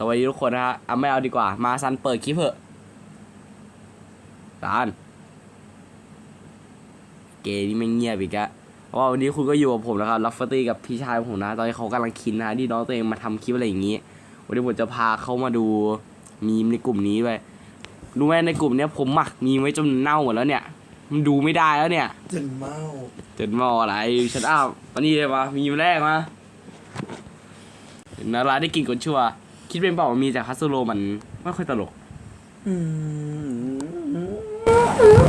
สวัสดีทุกคนนะฮะเอาไม่เอาดีกว่า มาซันเปิดคลิปเถอะซันเกย์นี่ไม่งเงียบอีกอะเพราะว่าวันนี้คุณก็อยู่กับผมนะครับลัฟเฟอร์ตี้กับพี่ชายของผมนะ ตอนนี้เขากำลังคิดนะฮะที่น้องตัวเองมาทำคลิปอะไรอย่างงี้ วันนี้ผมจะพาเขามาดูมีมในกลุ่มนี้ด้วยรู้ไหมในกลุ่มเนี้ยผมหมักมีมไว้จนเน่าหมดแล้วเนี่ย มันดูไม่ได้แล้วเนี่ยจนเมาเจ็ดหมออะไรชัดอ้าววันนี้เลยมามีมแรกมานาราได้กินก่อนชัวร์ คิดเป็นเปล่าว่ามีจากคัสโซโลมันไม่ค่อยตลกอืม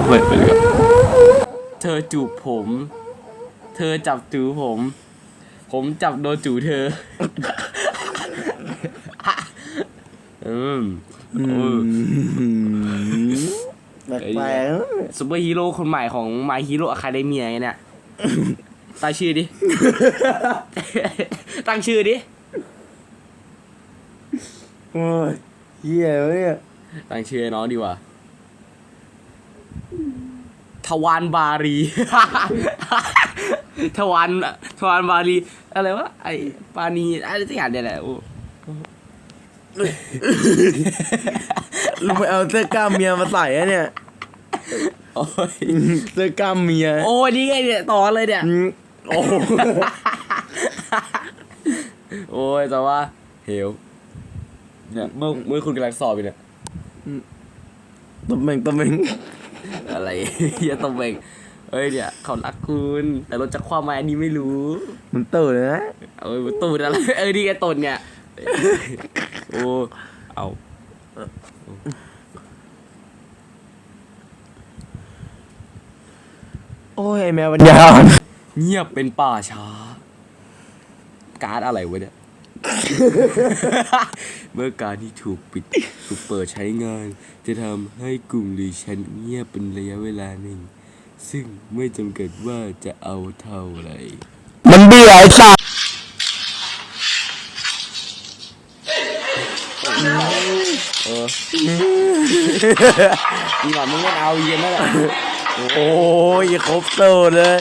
เปิดไปเลยเธอจูบผม เธอจับจูผม ผมจับโดนจูเธอ อืมอืโอ้มแปลกซูเปอร์ฮีโร่คนใหม่ของ My Hero Academia ไงเนี่ย ตั้งชื่อดิ ตั้งชื่อดิ ๆโอ้ยเหี้ยเว้ยเนี่ยตั้งชื่อให้น้องดีกว่าทวารบารี ทวารทวารบารี อะไรวะ ไอปานีอะไรสักอย่างเนี่ยแหละโอ้ลุงไปเอาเสื้อกล้ามเมียมาใส่อะเนี่ยโอ้ยเสื้อกล้ามเมีย โอ้ยนี่ไงเนี่ยต่อเลยเนี่ยอืมโอ้โหโอ้ยแต่ว่าเฮล เนี่ยเมื่อเมื่อคุณกำลังสอบอยู่เนี่ยตบเมงตบเมงอะไรเฮียตบเบงเอ้ยเนี่ยเขารักคุณแต่รถจะคว้าไหมอันนี้ไม่รู้มันตื่นเลยนะเอ้ยมันตูดอะไรเอ้ยนี่ไงตูดเนี่ยโอ้เอาโอ้ยไอ้แมวปัญญาอ่อนเงียบเป็นป่าช้า การ์ดอะไรวะเนี่ยเมื่อการที่ถูกปิดถูกเปิดใช้งาน จะทำให้กลุ่มรีชันเงียบเป็นระยะเวลาหนึ่ง ซึ่งไม่จำกัดว่าจะเอาเท่าไหร่ มันเบื่อไอ้สัสเอออีหลอนมึงเล่นเอาเย็นนั่นแหละโอ้ยครบสูตรเลย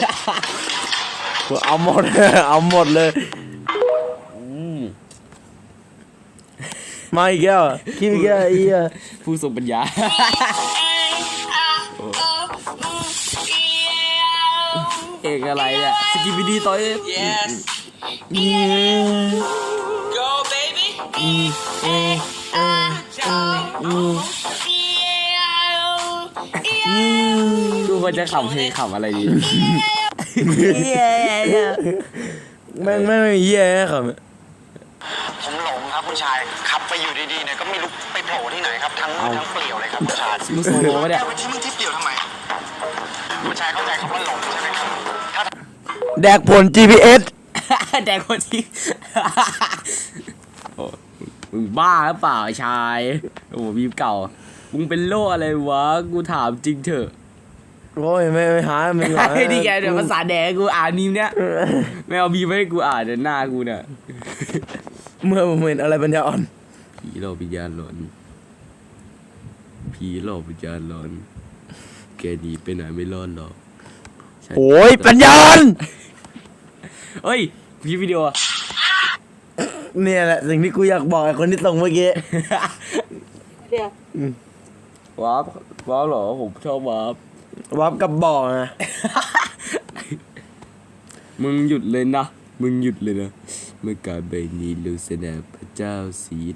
กูเอาหมดเอาหมดเลย อืม มาอีกแล้วอะคิดอีกแล้วไอ้เหี้ยผู้ทรงปัญญา เอกอะไรเนี่ยสกิบิดีต่อย Yes. Go, baby. ดูมันจะขำเพลงขำอะไรดีแม่งแม่งไม่มีเหี้ยนะครับผมหลง ครับคุณชายขับไปอยู่ดีๆเนี่ยก็ไม่รู้ไปโผล่ที่ไหนครับทั้งมืดทั้งเปลี่ยวเลยครับคุณชายมึงโซโล่ปะเนี่ย แก้วไปที่นี่ที่เปลี่ยวทำไมคุณชายเข้าใจคำว่าหลงใช่ไหมครับถ้าแดกผล GPS แดกคนที่ โอ้มึงบ้าหรือเปล่าไอ้ชาย โอ้บีมเก่า มึงเป็นโรคอะไรวะ กูถามจริงเถอะโอ้ยไม่ไม่หาไม่หาไอ้นี่แกเดี๋ยวภาษาแดกกูอ่านนิมเนี้ยไม่เอาบีมให้กูอ่านเดี๋ยวหน้ากูเนี่ย เมื่อผมเห็นอะไรปัญญาอ่อน ผีหลอกวิญญาณหลอน ผีหลอกวิญญาณหลอน แกหนีไปไหนไม่รอดหรอกฉันโอ้ยปัญญาอ่อนเฮ้ยพี่วิดีโอเนี่ยแหละสิ่งที่กูอยากบอกไอ้คนที่ส่งเมื่อกี้ว้าบว้าบเหรอผมชอบว้าบวับกับบอกนะมึงหยุดเลยนะ มึงหยุดเลยนะ เมื่อการใบนี้ลูเซนาพระเจ้าซีด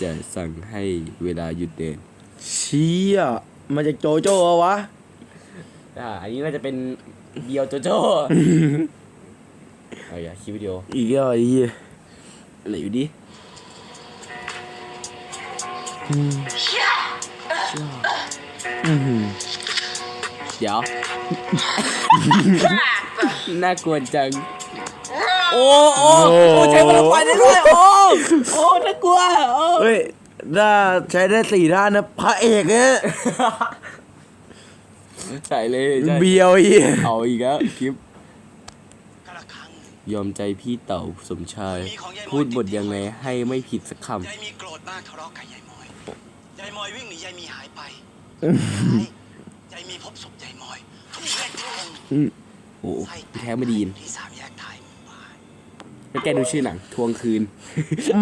จะสั่งให้เวลาหยุดเดินเชี่ยมาจากโจโจ้เหรอวะ อ่าอันนี้น่าจะเป็นเดียวโจโจ้เอาอย่าคลิปวิดีโออีกแล้วไอ้เหี้ยอะไรอยู่ดิอื้อหือเดี๋ยว น่ากลัวจัง โอ้โอ้โอ้ใช้พลังไฟได้ด้วยโอ้โอ้น่ากลัวโอ้เฮ้ยถ้าใช้ได้สี่ท่านนะพระเอกเนี่ยใส่เลยใช่เบียวไอ้เหี้ยเอาอีกแล้วคลิปกระครั้งหนึ่งยอมใจพี่เต่าสมชาย พูดบทยังไงให้ไม่ผิดสักคยายมีโกรธมากทะเลาะกับยายมอยยายมอยวิ่งหนียายมีหายไปยายมีพบศพยายมอยทุกแยกทุกองำโอ้พี่แท้ไม่ดีนที่สามแย แล้วแกดูชื่อหนังทวงคืน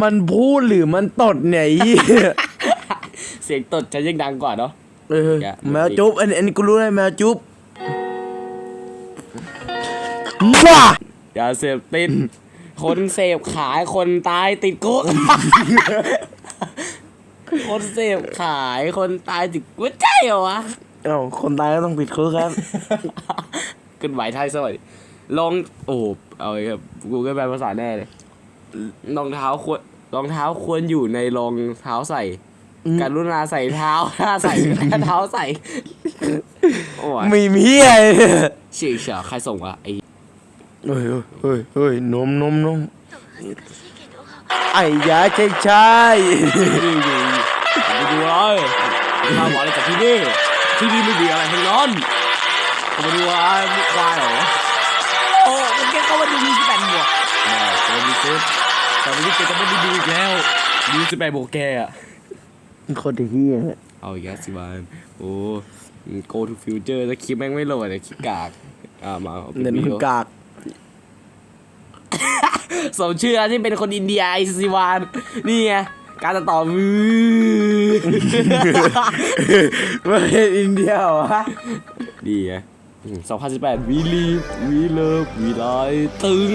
มันพูดหรือมันตดเนี่ยไอ้เหี้ยเสียงตดจะยังดังกว่าเนาะ เออแกะ แมวจุ๊บอันนี้อันนี้กูรู้เลยแมวจุ๊บว้ายาเสพติด คนเสพขายคนตายติดคุก คนเสพขายคนตายติดคุกใช่เหรอวะ เอ้าคนตายก็ต้องติดคุกครับ ขึ้นไหวไทยสวัสดี ลองโอ้โหเอาเลยครับกูก็แปลภาษาแน่เลยรองเท้าควรรองเท้าควรอยู่ในรองเท้าใส่อืมการุณาใส่เท้าถ้าใส่เท้าใส่โอ้ยมีเมียเนี่ยเชี่ยเชี่ยใครส่งวะไอ้เฮ้ยเฮ้ยเฮ้ยนมนมนมไอ้ยาใช่ใช่นี่อยู่ไปดูเลยข้าวหวานอะไรจากที่นี่ที่นี่ไม่ดีอะไรทั้งนั้นก็มาดูว่ามุกควายเหรอ โอ้มันแค่เข้ามาดูมีสิบแปดบวกแม่เจอมีซุดแต่วันนี้แกจะไม่ได้ดูอีกแล้ว ดูสิบแปดบวกแกอะคนที่เฮียเอาอีกแล้วสิบานโอ้ go to future แล้วคลิปแม่งไม่โหลดเลยคลิปกาก อ่ามาอาป็เน้นวิดีโอกากสมชื่อที่เป็นคนอินเดียไอซิวานนี่ไงการตัดต่อมือไม่ใช่อินเดียวะ ดีไง สองพันสิบแปดวีลีวีเลิฟวีไลตึง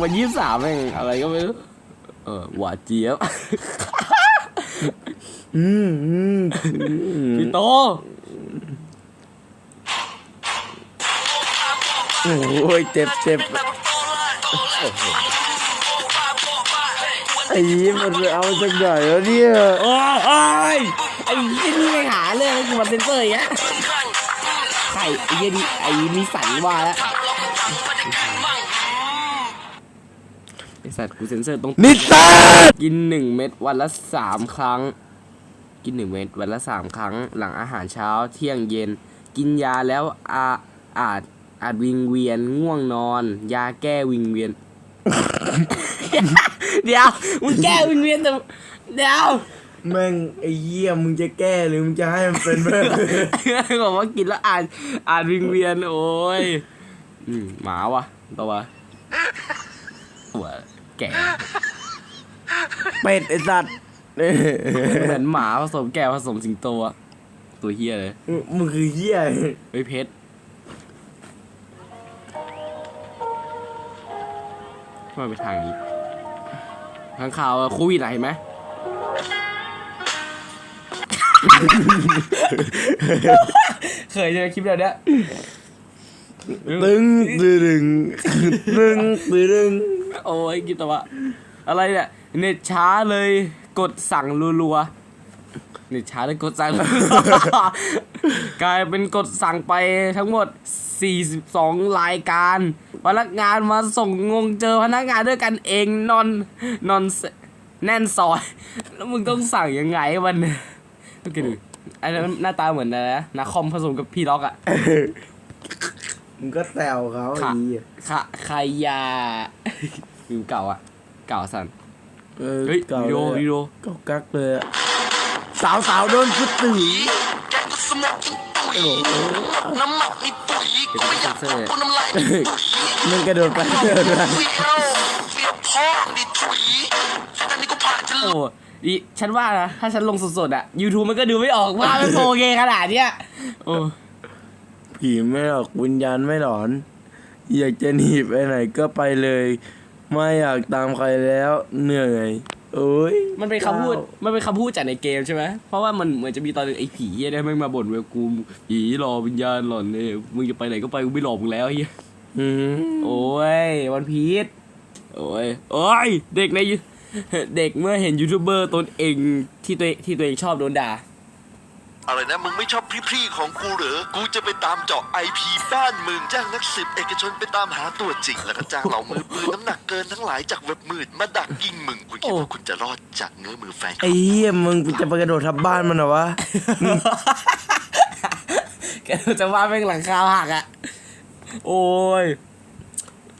วันยี่สามเองอะไรก็ไม่รู้เออหวานเจี๊ยบอืมอืมอืมพี่โตโอ้ยเจ็บเจ็บไอ้ยี่มันไปเอาจากไหนแล้วเนี่ยโอ้ย ไอ้ยี่นี่ไม่หาเรื่องให้กูมาเซ็นเซอร์อย่างเงี้ยไข่ไอ้ยี่นี่ไอ้มีสันว่าแล้วไอสัตว์กูเซ็นเซอร์ตรงนิสันกินหนึ่งเม็ดวันละสามครั้ง กินหนึ่งเม็ดวันละสามครั้ง หลังอาหารเช้าเที่ยงเย็น กินยาแล้วอาอาจอาจวิงเวียนง่วงนอน ยาแก้วิงเวียน เดี๋ยวมึงแก้วิงเวียนแต่เดี๋ยว แม่งไอ้เหี้ยมึงจะแก้หรือมึงจะให้มันเป็นแบบบอกว่ากินแล้วอาจอาจวิงเวียนโอ้ยอืมหมาวะตัววะหัวแก่เป็ดไอ้สัตว์เอ้ยเหมือนหมาผสมแก่ผสมสิงโตอะตัวเฮียเลยมึงคือเหี้ยเฮ้ยเพชรมาไปทางนี้ทางข่าวอะโควิดอะเห็นไหม เคยเจอคลิปแบบเนี้ยตึงตึงตึงตึงโอ้ยกิตวะอะไรเนี่ยเน็ตช้าเลยกดสั่งรัวๆเน็ตช้าเลยกดสั่งรัวๆกลายเป็นกดสั่งไปทั้งหมด 42 รายการ พนักงานมาส่งงงเจอพนักงานด้วยกันเองนอนนอนแน่นซอย แล้วมึงต้องสั่งยังไงวันย ต้องกินดูไอ้นั้นหน้าตาเหมือนอะไรนะนาคอมผสมกับพี่ล็อกอะมึงก็แซวเขาไอ้ค่ะเหี้ยค่ะใครยาฟิลเก่าอะ เก่าสันเออเฮ้ยเก่าวิดีโอเลยวิดีโอเก่ากักเลยอะสาวสาวโดนฟุตตือแกก็สมองตุ๋ยน้ำหมักนี่ตุ๋ยกูไม่อยากพูดกูน้ำลายนี่ตุ๋ยมันกระโดดไปกระโดดมาวิเข้าเรียบพ่อนี่ถุยแต่นี่กูผ่านจะโอ้ อีฉันว่านะถ้าฉันลงสดๆอะ YouTube มันก็ดูไม่ออกว่ามันโอเคขนาดเนี้ยโอ้ผีไม่หลอกวิญญาณไม่หลอน อยากจะหนีไปไหนก็ไปเลย ไม่อยากตามใครแล้วเหนื่อยโอ้ยมันเป็นคำพูดมันเป็นคำพูดจากในเกมใช่ไหมเพราะว่ามันเหมือนจะมีตอนหนึงไอ้ผีเหี้ยได้แม่งมาบ่นเวลกูผีหลอกวิญญาณหลอนเนี่ยมึงจะไปไหนก็ไปกูไม่หลอกมึงแล้วเฮียอืมโอ้ยวันพีชโอ้ยโอ้ยเด็กใน เด็กเมื่อเห็นยูทูบเบอร์ตนเองที่ตัวที่ตัวเองชอบโดนด่า อะไรนะมึงไม่ชอบพรีๆของกูเหรอ กูจะไปตามเจาะไอพีบ้านมึงจ้างนักสืบเอกชนไปตามหาตัวจริง แล้วก็จ้างเหล่ามือปืนน้ำหนักเกินทั้งหลายจากเว็บมืดมาดักยิงมึงคุณคิดว่าคุณจะรอดจากเงื้อมือแฟนไอ้เหี้ยมึงจะไปกระโดดทับบ้านมันเหรอวะ แกจะว่าเป็นหลังคาหักอะโอ้ย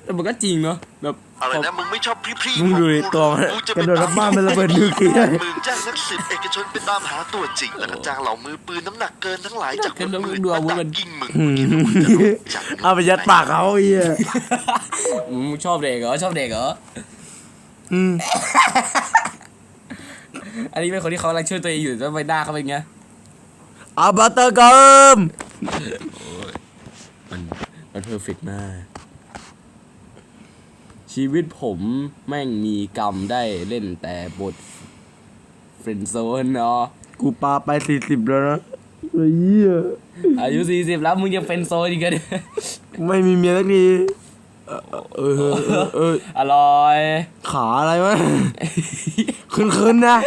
แต่มันก็จริงเนาะแบบ อะไรนะมึงไม่ชอบ พพรี่มึงดูดิตัวมันกูจะกระโดดรับบ้านเป็นระเบิดนิวเคลียร์มึงจ้างนักสืบเอกชนไปตามหาตัวจริง แล้วก็จ้างเหล่ามือปืนน้ำหนักเกินทั้งหลายจากก็ต้องมือดูอาวุธมามัดันกยิงมึงมึงคิดว่ามึงจะรู้จักเอาไปยัดปากเขาไอ้เหี้ยอืมชอบเด็กเหรอชอบเด็กเหรอ อืมอันนี้เป็นคนที่เขากำลังช่วยตัวเองอยู่แล้วใบหน้าเขาเป็นไงอาบัตเตอร์เกิมมันมันเพอร์เฟกมาก ชีวิตผมแม่งมีกรรมได้เล่นแต่บทเฟรนด์โซนเนาะกูปาไปสี่สิบแล้วนะไอ้เหี้ยอายุสี่สิบแล้วมึงยังเป็นโซนอีกเหรอไม่มีเมียสักทีเออเออเออเออเอออร่อย ขาอะไรวะขึ้นขึ้นๆนะ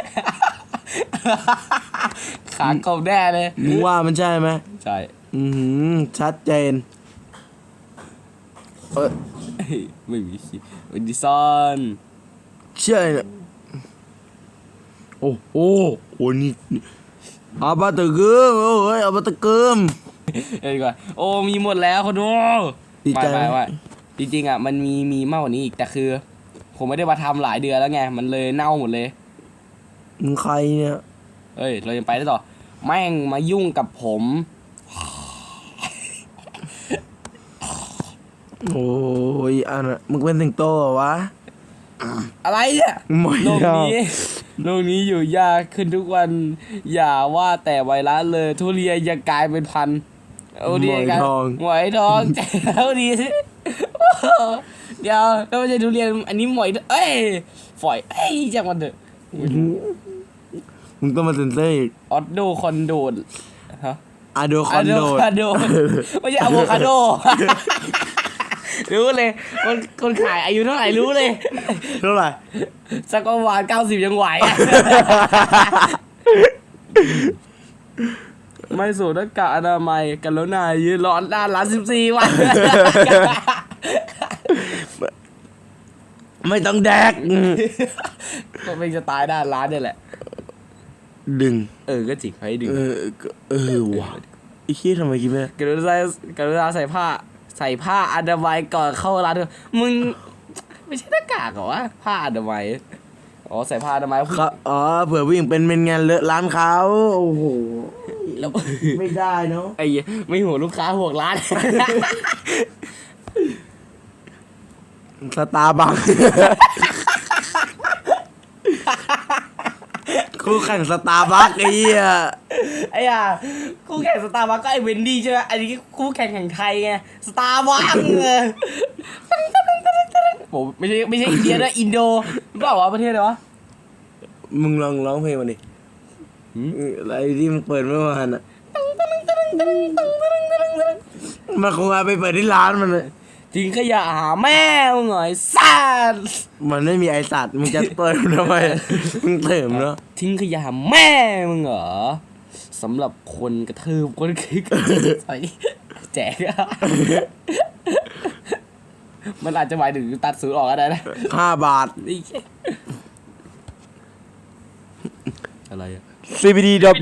ขากบแน่เลยมึงว่ามันใช่ไหมใช่ อือหือชัดเจน เออไม่มีคิดวินดิซอนเชื่อเนี่ยโอ้โหโอ้นี่นี่อาบัตเตอร์เกิมโอ้ยอาบัตเตอร์เกิมเอ้ยดีกว่าโอ้มีหมดแล้วคนดูดีใจไหมไม่ไม่ไม่จริงๆอะมันมีมีมากกว่านี้อีกแต่คือ ผมไม่ได้มาทำหลายเดือนแล้วไงมันเลยเน่าหมดเลยมึงใครเนี่ยเอ้ยเรายังไปได้ต่อแม่งมายุ่งกับผม โอ้ยอันน่ะมึงเป็นสิงโตเหรอวะอะไรเนี่ยไม่โลกเอานี้ โลกนี้อยู่ยากขึ้นทุกวัน อย่าว่าแต่ไวรัสเลย ทุเรียนยังกลายเป็นพันธุ์เอาดีกันหมอยทองหมอยทองแจ๋วดีเดี๋ยวแล้วไม่ใช่ทุเรียนอันนี้หมอยเอ้ยฝอยเอ้ยจังมันเถอะมึงต้องมาเซ็นเซอร์อีกออดโดคอนโดดฮะอะโดคอนโดอะโวคาโดไม่ใช่อะโวคาโด รู้เลยคนคนขายอายุเท่าไหร่รู้เลย เท่าไหร่สักประมาณเก้าสิบยังไหวอะไม่สวมหน้ากากอนามัยกันแล้วนายยืนร้อนด้านร้านสิบสี่วัน ไม่ต้องแดก ก็เป็นจะตายด้านร้านเนี่ยแหละ ดึง เออก็จริงให้ดึงเออก็เออว่ะไอ้ขี้ยทำไมคิดไม่ได้ กรุณาใส่กรุณาใส่ผ้า ใส่ผ้าอนามัยก่อนเข้าร้านเถอะมึงไม่ใช่หน้ากากเหรอวะผ้าอนามัยอ๋อใส่ผ้าอนามัยครับอ๋อเผื่อผู้หญิงเป็นเมนงานเลอะร้านเขาโอ้โหแล้วไม่ได้เนาะไอ้เหี้ยไม่ห่วงลูกค้าห่วงร้านสตาร์บัค คู่แข่งสตาร์บัคไอ้เหี้ยไอ้ย่าคู่แข่งสตาร์บัคก็ไอ้เวนดี้ใช่ไหมอันนี้คู่แข่งแห่งไทยไงสตาร์บัคเลยผมไม่ใช่ไม่ใช่อินเดียนะอินโดรู้เปล่าวะประเทศอะไรวะมึงลองร้องเพลงมาดิหืมอะไรที่มึงเปิดเมื่อวานอะมันคงเอาไปเปิดที่ร้านมันเลย ทิ้งขยะหาแม่มึงหน่อยสัตว์มันไม่มีไอสัตว์มึงจะเติมทำไมมึงเติมเนาะทิ้งขยะหาแม่มึงเหรอสำหรับคนกระทืบคนคิกใส่แจกอะมันอาจจะหมายถึงตัดสูตรออกก็ได้นะห้าบาทไอ้เหี้ยอะไรอะ CBD ดรอป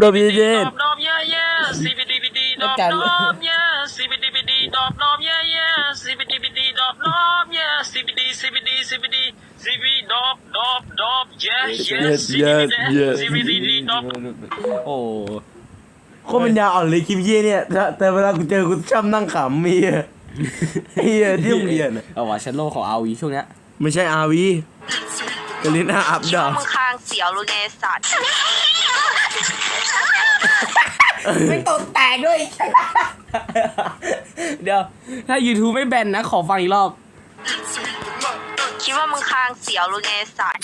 ดรอปเย็น Dop dop yeah yeah CBDBD dop Can- dop yeah CBDBD dop dop yeah yeah CBDBD dop dop yeah CBD CBD CBD CB dop dop dop yeah Yes, yeah yes, yes. CBDBD dop โอ้โคตรปัญญาอ่อนเลยคลิปเยี่ยเนี่ยแต่แต่เวลากูเจอกูชอบนั่งขำมีอะไอ้เหี้ยที่โรงเรียนอะเอาว่ะชั้นโลกของอาวีช่วงเนี้ยไม่ใช่อาวีกาลิน่าอัพคิดดอว่ามึงคางเสียวหรือไงสัตว์ ไม่ตกแตกด้วย เดี๋ยว ถ้า YouTube ไม่แบนนะ ขอฟังอีกรอบ คิดว่ามึงคางเสียวหรือไงสัตว์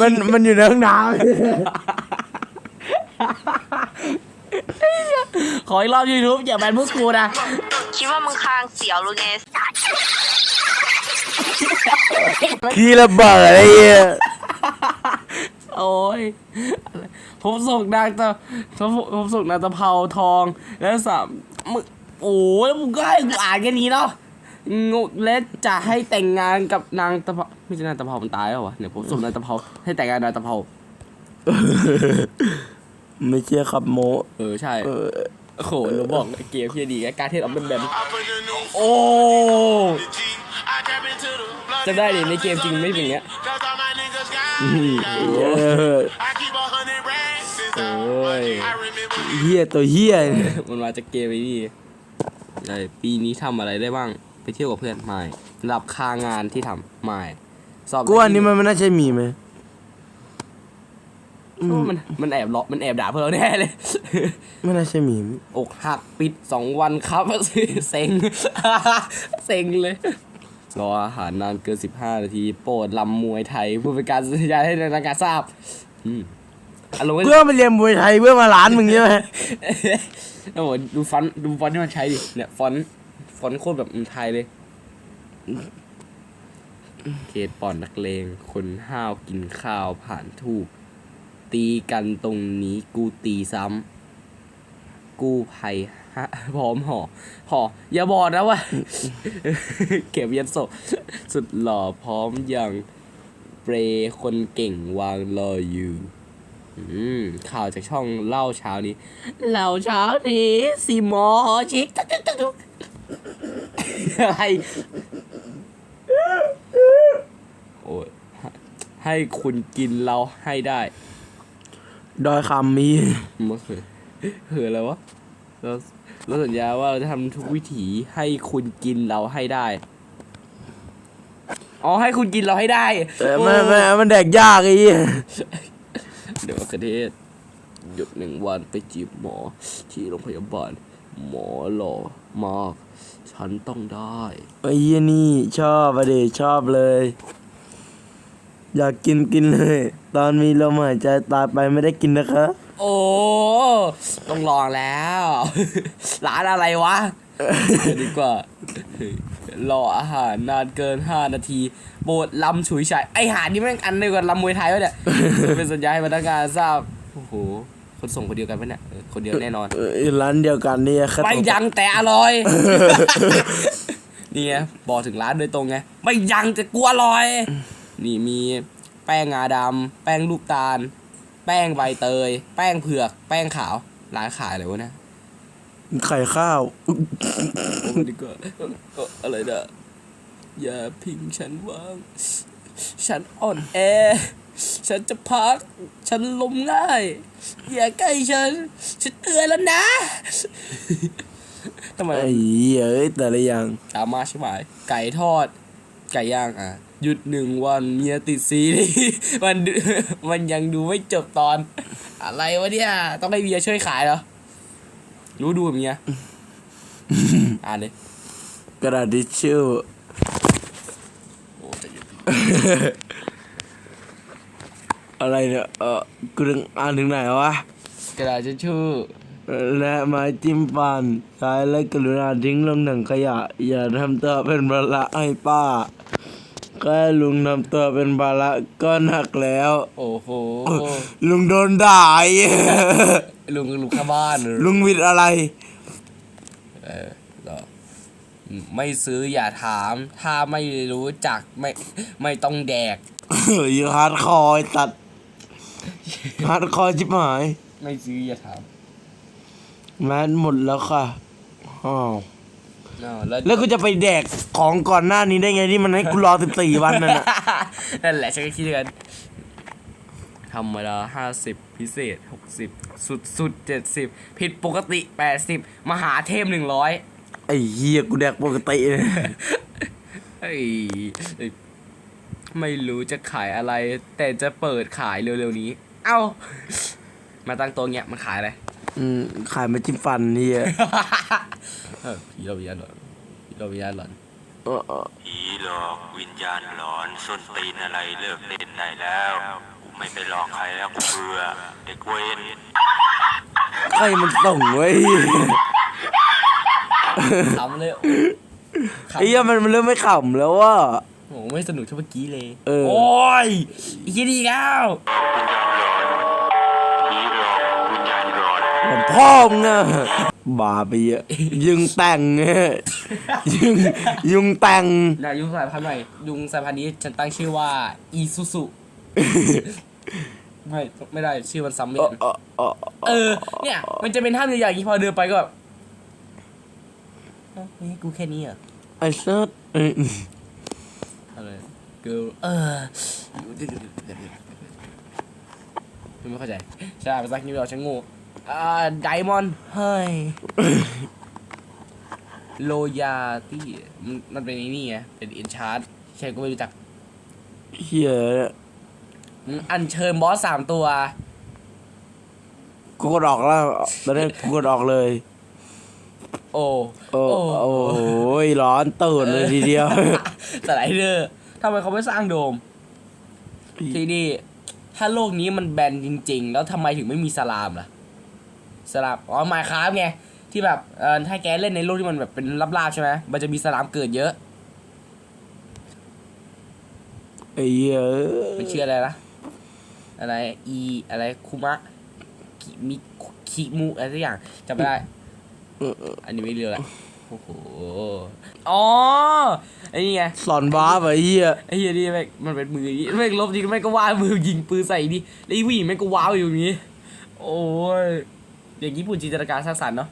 มันมันอยู่ในห้องน้ขออีกรอบ YouTube อย่าแบนพวกกูนะ คิดว่ามึงคางเสียวหรือไงสัตว์ำขี้ระเบิดไอ้เหี้ย โอ้ยอะไรผมส่งนางตะผมผมส่งนางตะเภาทอง แล้วสามมึงโอ้ยมึงก็ให้กูอ่านแค่นี้เนาะงงและจะให้แต่งงานกับนางตะเภาไม่ใช่นางตะเภามันตายแล้ววะเนี่ยผมส่งนางตะเภาให้แต่งงานนางตะเภาไม่เชื่อครับโม เออใช่เออโอ้โหหนูบอกเกมพี่ดีแกการเทศออฟเดนแบนโอ้ จริงไอจะได้ดิในเกมจริงไม่เป็นอย่างเงี้ยเออโอ้ยเฮียตัวเฮียเนี่ยมันมาจากเกมไอ้นี่ไอ้ปีนี้ทำอะไรได้บ้าง ไปเที่ยวกับเพื่อนไม่รับค่างานที่ทำไม่สอบกูว่าอันนี้มันไม่น่าใช่มีไหมมันมันแอบล้อมันแอบด่าเพื่อนเราแน่เลย ไม่น่าใช่มีมอกหักปิดสองวันครับเซ็งเซ็งเลย รออาหารนานเกินสิบห้านาที โปรดลำมวยไทยผู้เป็นการสัญญาให้ทางการทราบอืมอารมณ์ก็เพื่อมาเรียนมวยไทยเพื่อมาร้านมึงใช่ไหมโอ้โหดูฟอนต์ดูฟอนต์ที่มันใช้ดิเนี่ยฟอนต์ฟอนต์โคตรแบบไทยเลย เขตป่อนนักเลง คนห้าวกินข้าวผ่านทูบตีกันตรงนี้กูตีซ้ำกู้ภัย ฮะพร้อมห่อห่ออย่าบอกนะว่า เก็บยันศพสุดหล่อพร้อมอย่างเปรย์คนเก่งวางรออยู่อืมข่าวจากช่องเล่าเช้านี้ เล่าเช้านี้สีหมอชิกให้โอ้ยให้คุณกินเราให้ได้ดอยคำมีมันคือคืออะไรวะเรา เราสัญญาว่าเราจะทำทุกวิถีให้คุณกินเราให้ได้ อ๋อให้คุณกินเราให้ได้แต่มันมันมันแดกยากไอ้เหี้ยเดี๋ยวกระเทศหยุดหนึ่งวันไปจีบหมอที่โรงพยาบาล หมอหล่อมาก ฉันต้องได้ไอ้เหี้ยนี่ชอบอะเดชอบเลย อยากกินกินเลย ตอนมีลมหายใจตายไปไม่ได้กินนะคะ โอ้ต้องลองแล้ว ร้านอะไรวะ ดีกว่า รออาหารนานเกิน 5 นาทีโบดลำฉุยฉายไอหานี่แม่งอันเดียวกับลำมวยไทยวะเนี่ย เป็นสัญญาให้พนักงานทราบ โอ้โห คนส่งคนเดียวกันปะเนี่ยเออคนเดียวแน่นอน เออร้านเดียวกันเนี่ยครับไม่ยังแต่อร่อยนี่ไงบอกถึงร้านโดยตรงไง ไม่ยังแต่กลัวอร่อย นี่มีแป้งงาดำแป้งลูกตาล แป้งใบเตย แป้งเผือก แป้งขาว ร้านขายอะไรวะเนะไข่ข้าวโอ้ดีกว่าเอ่ออะไรนะอย่าพิงฉันวางฉันอ่อนแอ ฉันจะพัก ฉันล้มง่าย อย่าใกล้ฉัน ฉันเตือนแล้วนะทำไมไอ้เหี้ยเอ้ยแต่ละอย่างตามมาใช่ไหมไก่ทอด ไก่ย่างอะ หยุดหนึ่งวันเมียติดซีรีส์มันดูมันยังดูไม่จบตอน อะไรวะเนี่ย ต้องให้เมียช่วยขายเหรอ รู้ดูเมียอ่านเลยกระดาษทิชชู่โอ้ใจเย็นอะไรเนี่ย เออกูถึงอ่านถึงไหนวะ กระดาษทิชชู่และไม้จิ้มฟันใช้และกรุณาทิ้งลงถังขยะ อย่าทำตัวเป็นภาระให้ป้า แค่ลุงทำตัวเป็นภาระก็หนักแล้ว โอ้โห ลุงโดนด่าไอ้เหี้ยลุงลุงข้างบ้านลุงวิดอะไร เออเหรอไม่ซื้ออย่าถาม ถ้าไม่รู้จักไม่ไม่ต้องแดก อยู่ฮาร์ดคอร์ไอ้ตัดฮาร์ดคอร์ชิบหาย ไม่ซื้ออย่าถาม แมสหมดแล้วค่ะอ้าวอ้าว แล้วแล้วกูจะไปแดกของก่อนหน้านี้ได้ไงที่มันให้กูรอสิบสี่วันนั่นน่ะนั่นแหละฉันก็คิดกันธรรมดาห้าสิบพิเศษหกสิบสุดสุดเจ็ดสิบผิดปกติแปดสิบมหาเทพหนึ่งร้อยไอ้เหี้ยกูแดกปกติเลยเฮ้ยเอ้ยไม่รู้จะขายอะไร แต่จะเปิดขายเร็วๆนี้ เอ้า มาตั้งโตัวเงี้ยมันขายอะไร อืมขายมาจิ้มฟันเหี้ยเออผีเราวิญญาณหลอนผีเราวิญญาณหลอนเออเออผีหลอกวิญญาณหลอนส้นตีนอะไรเลิกเล่นได้แล้วกูไม่ไปหลอกใครแล้วกูเบื่อเด็กเวนใครมันส่งไว้ขำเลยไอ้เหี้ยมันมันเริ่มไม่ขำแล้วว่า โอ้โหไม่สนุกเท่าเมื่อกี้เลย เออ โอ้ยอีกทีดีแล้วผี อนมันพ่อมึงอะบาไปเยอะยึงแต่งเงี้ยยึงยุงแต่งนายยุงสายพันธุ์ใหม่ยุงสายพันธุ์นี้ฉันตั้งชื่อว่าอีซูซุไม่ไม่ได้ชื่อมันซ้ำไม่เออกันเออเออเออ เนี่ย มันจะเป็นท่าเรืออย่างนี้พอเดินไปก็แบบเอ้านี่กูแค่นี้เหรอะไอ้เซิร์ชเอ้ยอะไร girl เออไม่เข้าใจใช่ภาษาอังกฤษเราฉันโงู อ่าไดมอนด์เฮ้ยโลยาตี้มันเป็นไอ้นี่ไงเป็นอินชาร์ดใช่ก็ไม่รู้จักเฮียมึงอัญเชิญบอสสามตัว กูกดออกแล้วตอนนี้กูกดออกเลย โอ้โอ้โอ้ยร้อนตื่นเลยทีเดียวสไลเดอร์ทำไมเขาไม่สร้างโดม ที่นี่ถ้าโลกนี้มันแบนจริง ๆ แล้วทำไมถึงไม่มีสลามล่ะ สลามอ๋อมาคราฟไงที่แบบเออถ้าแกเล่นในโลกที่มันแบบเป็นลาบๆใช่ไหมมันจะมีสลามเกิดเยอะไอ้เหี้ยมันชื่ออะไรนะอะไรอีอะไรคุมะคิมิคิมุอะไรสักอย่างจำไม่ได้อันนี้ไม่เรือละโอ้โหอ๋อไอ้นี่ไงสอนบ้าไปเหี้ยไอ้เฮียนี่แม่งมันเป็นมืออย่างงี้แม่งลบยิงแม่งก็ว้ามือยิงปืนใส่ดิแล้วไอ้ผู้หญิงแม่งก็ว้าวอยู่อย่างงี้ โอ้ย เด็กญี่ปุ่นจินตนาการสร้างสรรค์เนาะ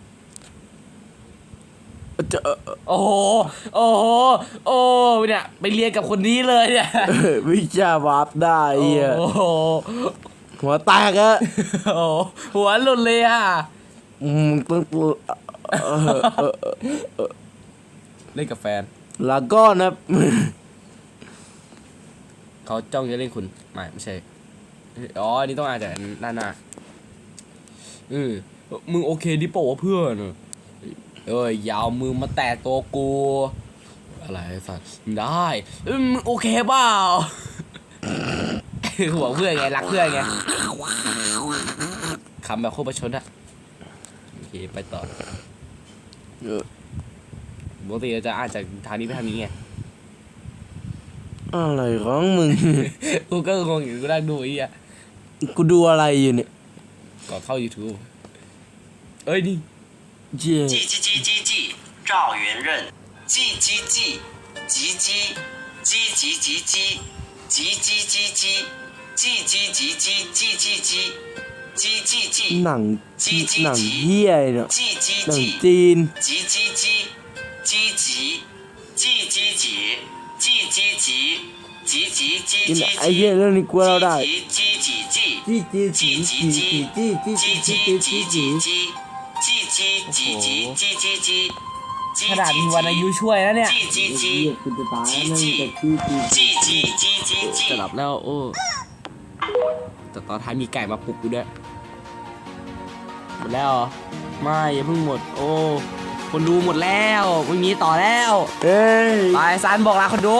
จะโอ้โหโอ้โหโอ้เนี่ยไปเรียนกับคนนี้เลยเนี่ยวิชาวาร์ปได้ไอ้เหี้ยโอ้โหหัวแตกอะโอ้โหหัวหลุดเลยอะมึงต้องเออเออเออเล่นกับแฟน ลาก้อนนะเขาจ้องจะเล่นคุณไม่ไม่ใช่ อ๋ออันนี้ต้องอ่านจากหน้าหน้าเออ มึงโอเคดิโปะวะเพื่อนเอ้ยอยาวมือมาแตะตัวกู อะไรไอ้สัตว์ได้เอ้ยมึงโอเคเปล่าหัวเพื่อนไงรักเพื่อนไงคำแบบโคตรประชดอะโอเคไปต่อเออปกติเราจะอ่านจากทางนี้ไปทางนี้ไงอะไรของมึง กูก็งงอยู่กูนั่งดูไอ้เหี้ยกูดูอะไรอยู่เนี่ยก่อนเข้า YouTube 哎你，鸡鸡鸡鸡鸡赵元任，鸡鸡鸡，鸡鸡，鸡鸡鸡鸡，鸡鸡鸡鸡，鸡鸡鸡鸡鸡鸡鸡，鸡鸡鸡能能演了，能进，鸡鸡鸡，鸡鸡，鸡鸡鸡，鸡鸡鸡，鸡鸡鸡鸡鸡鸡鸡，鸡鸡鸡鸡鸡鸡鸡。 จี้จี้จี้จี้จี้จี้จี้จี้กระดาษจีวันอายุช่วยแล้วเจีจีจี้จี้จี้คุณจะตายนั่นแต่จี้จี้จี้จี้จี้จี้จะหลับแล้วโอ้แต่ตอนท้ายมีไก่มาปลุกอยู่ด้วยหมดแล้วไม่ยังเพิ่งหมด โอ้คนดูหมดแล้วไม่จีต่อแล้วเฮ้ยไปซานบอกลาคนดู